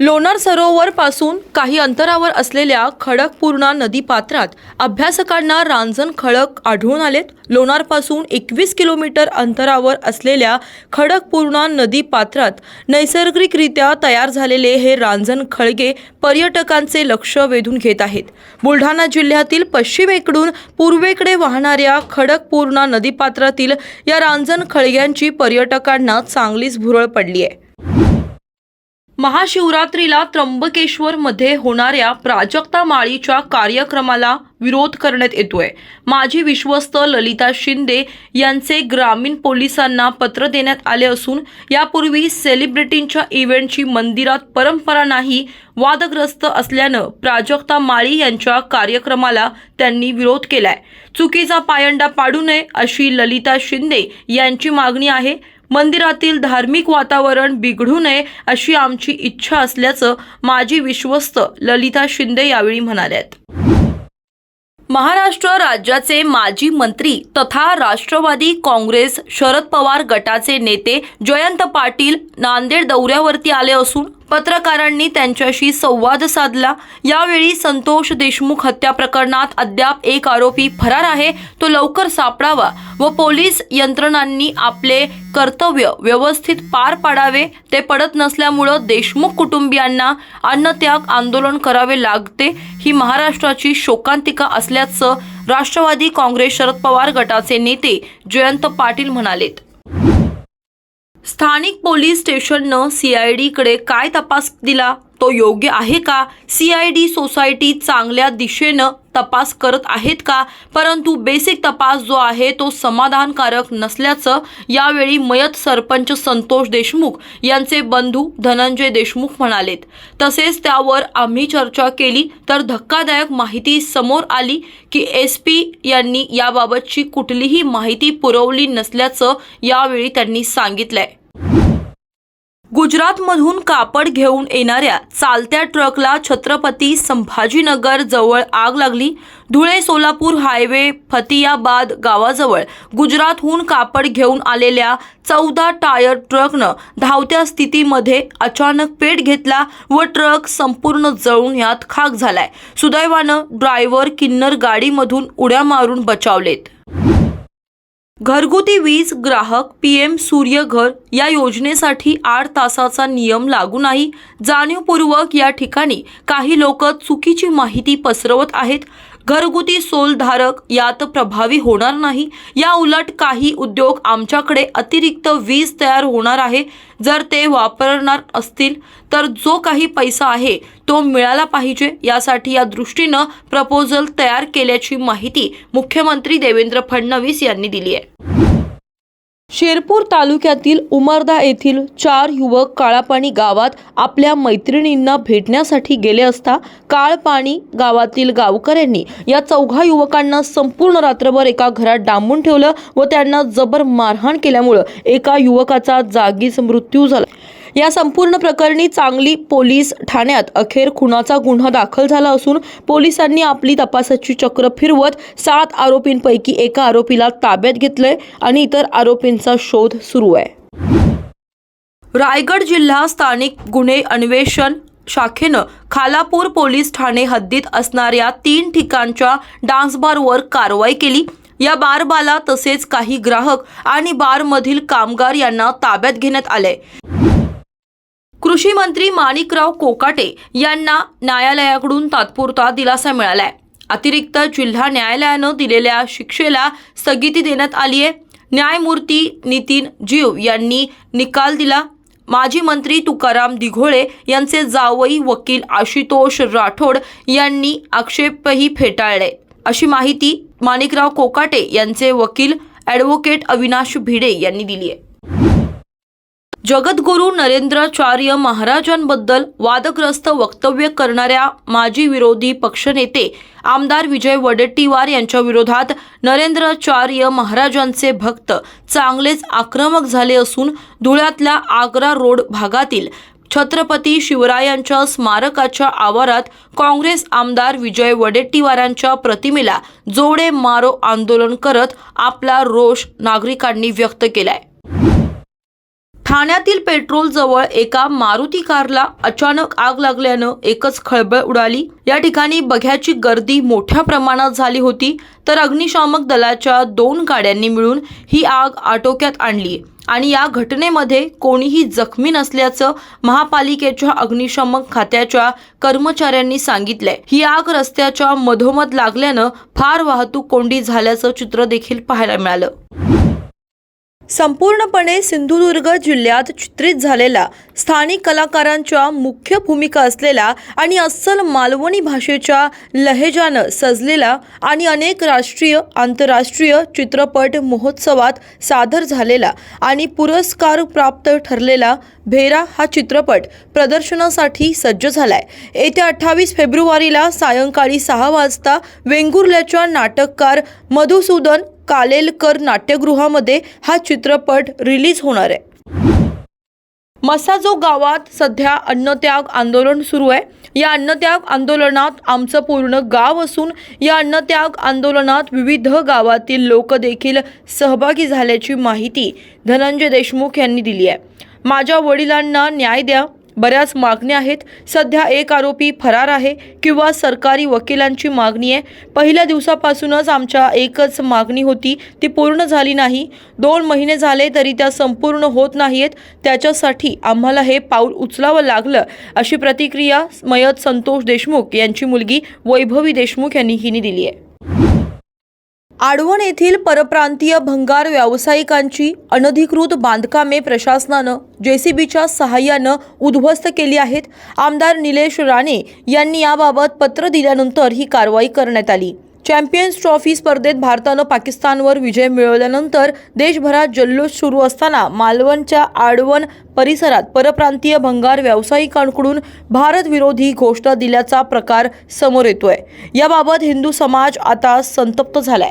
लोणार सरोवर पासून काही अंतरावर असलेल्या खडकपूर्णा नदीपात्रात अभ्यासकांना रांजण खडक आढळून आलेत. लोणारपासून एकवीस किलोमीटर अंतरावर असलेल्या खडकपूर्णा नदीपात्रात नैसर्गिकरित्या तयार झालेले हे रांजण खळगे पर्यटकांचे लक्ष वेधून घेत आहेत. बुलढाणा जिल्ह्यातील पश्चिमेकडून पूर्वेकडे वाहणाऱ्या खडकपूर्णा नदीपात्रातील या रांजण खळग्यांची पर्यटकांना चांगलीच भुरळ पडली आहे महाशिवरात्रीला त्र्यंबकेश्वरमध्ये होणाऱ्या प्राजक्ता माळीच्या कार्यक्रमाला विरोध करण्यात येतोय. माजी विश्वस्त ललिता शिंदे यांचे ग्रामीण पोलिसांना पत्र देण्यात आले असून यापूर्वी सेलिब्रिटींच्या इव्हेंटची मंदिरात परंपरा नाही वादग्रस्त असल्यानं प्राजक्ता माळी यांच्या कार्यक्रमाला त्यांनी विरोध केलाय. चुकीचा पायंडा पाडू नये अशी ललिता शिंदे यांची मागणी आहे. मंदिरातील धार्मिक वातावरण बिघडू नये अशी आमची इच्छा असल्याचं माजी विश्वस्त ललिता शिंदे यावेळी म्हणाल्यात. महाराष्ट्र राज्याचे माजी मंत्री तथा राष्ट्रवादी काँग्रेस शरद पवार गटाचे नेते जयंत पाटील नांदेड दौऱ्यावरती आले असून पत्रकारांनी त्यांच्याशी संवाद साधला. यावेळी संतोष देशमुख हत्या प्रकरणात अद्याप एक आरोपी फरार आहे. तो लवकर सापडावा व पोलीस यंत्रणांनी आपले कर्तव्य व्यवस्थित पार पाडावे. ते पडत नसल्यामुळं देशमुख कुटुंबियांना अन्नत्याग आंदोलन करावे लागते. ही महाराष्ट्राची शोकांतिका असल्याचं राष्ट्रवादी काँग्रेस शरद पवार गटाचे नेते जयंत पाटील म्हणालेत. स्थानिक पोलीस स्टेशननं सीआयडीकडे काय तपास दिला? तो योग्य आहे का? सीआयडी सोसायटी चांगल्या दिशेनं तपास करत आहेत का? परंतु बेसिक तपास जो आहे तो समाधानकारक नसल्याचं यावेळी मयत सरपंच संतोष देशमुख यांचे बंधू धनंजय देशमुख म्हणालेत. तसेच त्यावर आम्ही चर्चा केली तर धक्कादायक माहिती समोर आली की एस पी यांनी याबाबतची कुठलीही माहिती पुरवली नसल्याचं यावेळी त्यांनी सांगितलंय. गुजरातमधून कापड घेऊन येणाऱ्या चालत्या ट्रकला छत्रपती संभाजीनगर जवळ आग लागली. धुळे सोलापूर हायवे फतियाबाद गावाजवळ गुजरातहून कापड घेऊन आलेल्या चौदा टायर ट्रकनं धावत्या स्थितीमध्ये अचानक पेट घेतला व ट्रक संपूर्ण जळून यात खाक झालाय. सुदैवानं ड्रायव्हर किन्नर गाडीमधून उड्या मारून बचावलेत. घरगुती वीज ग्राहक पी एम सूर्यघर या योजनेसाठी आठ तासाचा नियम लागू नाही. जाणीवपूर्वक या ठिकाणी काही लोक चुकीची माहिती पसरवत आहेत. घरगुती सोलधारक यात प्रभावी होणार नाही. या उलट काही उद्योग आमच्याकडे अतिरिक्त वीज तयार होणार आहे. जर ते वापरणार असतील तर जो काही पैसा आहे तो मिळाला पाहिजे. यासाठी या दृष्टीनं प्रपोजल तयार केल्याची माहिती मुख्यमंत्री देवेंद्र फडणवीस यांनी दिली आहे. शेरपूर तालुक्यातील उमरदा येथील चार युवक काळापाणी गावात आपल्या मैत्रिणींना भेटण्यासाठी गेले असता काळपाणी गावातील गावकऱ्यांनी या चौघा युवकांना संपूर्ण रात्रभर एका घरात डांबून ठेवलं व त्यांना जबर मारहाण केल्यामुळं एका युवकाचा जागीच मृत्यू झाला. या संपूर्ण प्रकरणी चांगली पोलीस ठाण्यात अखेर खुनाचा गुन्हा दाखल झाला असून पोलिसांनी आपली तपासाची चक्र फिरवत सात आरोपींपैकी एका आरोपीला ताब्यात घेतलंय आणि इतर आरोपींचा शोध सुरू आहे. रायगड जिल्हा स्थानिक गुन्हे अन्वेषण शाखेनं खालापूर पोलीस ठाणे हद्दीत असणाऱ्या तीन ठिकाणच्या डान्स बारवर कारवाई केली. या बारबाला तसेच काही ग्राहक आणि बारमधील कामगार यांना ताब्यात घेण्यात आले कृषी मंत्री माणिकराव कोकाटे यांना न्यायालयाकडून तात्पुरता दिलासा मिळालाय. अतिरिक्त जिल्हा न्यायालयानं दिलेल्या शिक्षेला स्थगिती देण्यात आली आहे. न्यायमूर्ती नितीन जीव यांनी निकाल दिला. माजी मंत्री तुकाराम दिघोळे यांचे जावई वकील आशुतोष राठोड यांनी आक्षेपही फेटाळले. अशी माहिती माणिकराव कोकाटे यांचे वकील ॲडव्होकेट अविनाश भिडे यांनी दिली आहे. जगद्गुरू नरेंद्राचार्य महाराजांबद्दल वादग्रस्त वक्तव्य करणाऱ्या माजी विरोधी पक्षनेते आमदार विजय वडेट्टीवार यांच्या विरोधात नरेंद्राचार्य महाराजांचे भक्त चांगलेच आक्रमक झाले असून धुळ्यातल्या आग्रा रोड भागातील छत्रपती शिवरायांच्या स्मारकाच्या आवारात काँग्रेस आमदार विजय वडेट्टीवारांच्या प्रतिमेला जोडे मारो आंदोलन करत आपला रोष नागरिकांनी व्यक्त केलाय. ठाण्यातील पेट्रोलजवळ एका मारुती कारला अचानक आग लागल्यानं एकच खळबळ उडाली. या ठिकाणी बघ्याची गर्दी मोठ्या प्रमाणात झाली होती तर अग्निशामक दलाच्या दोन गाड्यांनी मिळून ही आग आटोक्यात आणली. आणि या घटनेमध्ये कोणीही जखमी नसल्याचं महापालिकेच्या अग्निशमक खात्याच्या कर्मचाऱ्यांनी सांगितलंय. ही आग रस्त्याच्या मधोमध लागल्यानं फार वाहतूक कोंडी झाल्याचं चित्र देखील पाहायला मिळालं. संपूर्णपणे सिंधुदुर्ग जिल्ह्यात चित्रित झालेला स्थानिक कलाकारांच्या मुख्य भूमिका असलेला आणि अस्सल मालवणी भाषेच्या लहेजानं सजलेला आणि अनेक राष्ट्रीय आंतरराष्ट्रीय चित्रपट महोत्सवात सादर झालेला आणि पुरस्कार प्राप्त ठरलेला भेरा हा चित्रपट प्रदर्शनासाठी सज्ज झालाय. येत्या अठ्ठावीस फेब्रुवारीला सायंकाळी सहा वाजता वेंगुर्ल्याच्या नाटककार मधुसूदन कालेलकर नाट्यगृहामध्ये हा चित्रपट रिलीज होणार आहे. मसाजो गावात सध्या अन्नत्याग आंदोलन सुरू आहे. या अन्नत्याग आंदोलनात आमचं पूर्ण गाव असून या अन्नत्याग आंदोलनात विविध गावातील लोक देखील सहभागी झाल्याची माहिती धनंजय देशमुख यांनी दिली आहे. माझ्या वडिलांना न्याय द्या. बऱ्याच मागण्या आहेत. सध्या एक आरोपी फरार आहे किंवा सरकारी वकिलांची मागणी आहे. पहिल्या दिवसापासूनच आमच्या एकच मागणी होती. ती पूर्ण झाली नाही. दोन महिने झाले तरी त्या संपूर्ण होत नाही आहेत त्याच्यासाठी आम्हाला हे पाऊल उचलावं लागलं अशी प्रतिक्रिया मयत संतोष देशमुख यांची मुलगी वैभवी देशमुख यांनी हिने दिली आहे. आडवण येथील परप्रांतीय भंगार व्यावसायिकांची अनधिकृत बांधकामे प्रशासनानं जेसीबीच्या सहाय्यानं उद्ध्वस्त केली आहेत. आमदार निलेश राणे यांनी याबाबत पत्र दिल्यानंतर ही कारवाई करण्यात आली. चॅम्पियन्स ट्रॉफी स्पर्धेत भारतानं पाकिस्तानवर विजय मिळवल्यानंतर देशभरात जल्लोष सुरू असताना मालवणच्या आडवण परिसरात परप्रांतीय भंगार व्यावसायिकांकडून भारतविरोधी घोषणा दिल्याचा प्रकार समोर येतोय. याबाबत हिंदू समाज आता संतप्त झालाय.